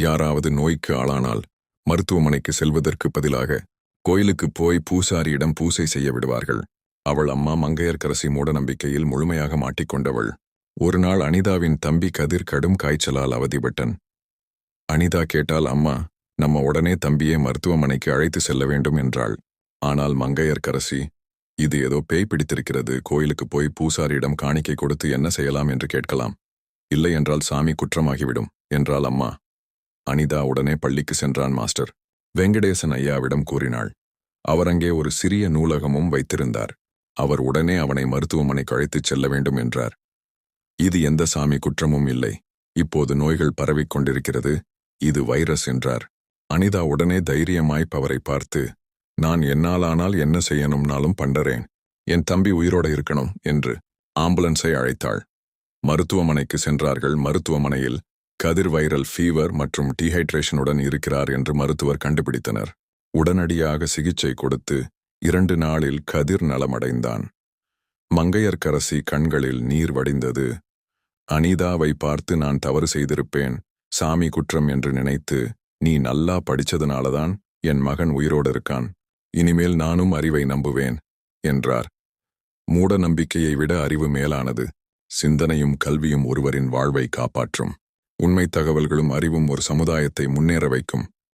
யாராவது நோய்க்கு ஆளானால் மருத்துவமனைக்கு செல்வதற்கு பதிலாக கோயிலுக்கு போய் பூசாரியிடம் பூசை செய்ய விடுவார்கள். அவள் அம்மா மங்கையர்க்கரசி மூடநம்பிக்கையில் முழுமையாக மாட்டிக்கொண்டவள். ஒரு நாள் அனிதாவின் தம்பி கதிர் கடும் காய்ச்சலால் அவதிப்பட்டன். அனிதா கேட்டால் அம்மா நம்ம உடனே தம்பியை மருத்துவமனைக்கு அழைத்து செல்ல வேண்டும் என்றாள். ஆனால் மங்கையர்க்கரசி இது ஏதோ பேய் பிடித்திருக்கிறது. கோயிலுக்கு போய் பூசாரியிடம் காணிக்கை கொடுத்து என்ன செய்யலாம்? என்று கேட்கலாம். இல்லை என்றால் சாமி குற்றமாகிவிடும் என்றாள் அம்மா. அனிதா உடனே பள்ளிக்கு சென்றான் மாஸ்டர். வெங்கடேசன் ஐயாவிடம் கூறினாள் அவர் அங்கே ஒரு சிறிய நூலகமும் வைத்திருந்தார். அவர் உடனே அவனை மருத்துவமனைக்கு அழைத்துச் செல்ல வேண்டும் என்றார். இது எந்த சாமி குற்றமும் இல்லை. இப்போது நோய்கள் பரவிக் கொண்டிருக்கிறது. இது வைரஸ் என்றார். அனிதா உடனே தைரியமாய் அவரை பார்த்து நான் என்னாலானால் என்ன செய்யணும்னாலும் பண்டறேன். என் தம்பி உயிரோட இருக்கணும் என்று ஆம்புலன்ஸை அழைத்தாள். மருத்துவமனைக்கு சென்றார்கள். மருத்துவமனையில் கதிர் வைரல் ஃபீவர் மற்றும் டீஹைட்ரேஷனுடன் இருக்கிறார் என்று மருத்துவர் கண்டுபிடித்தனர். உடனடியாக சிகிச்சை கொடுத்து இரண்டு நாளில் கதிர் நலமடைந்தான். மங்கையர்க்கரசி கண்களில் நீர் வடிந்தது. அனிதாவை பார்த்து நான் தவறு செய்திருப்பேன் சாமி குற்றம் என்று நினைத்து நீ நல்லா படிச்சதுனாலதான் என் மகன் உயிரோடு இருக்கான் இனிமேல் நானும் அறிவை நம்புவேன் என்றார். மூட நம்பிக்கையை விட அறிவு மேலானது சிந்தனையும் கல்வியும் ஒருவரின் வாழ்வை காப்பாற்றும். உண்மை தகவல்களும் அறிவும் ஒரு சமுதாயத்தை முன்னேற வைக்கும்.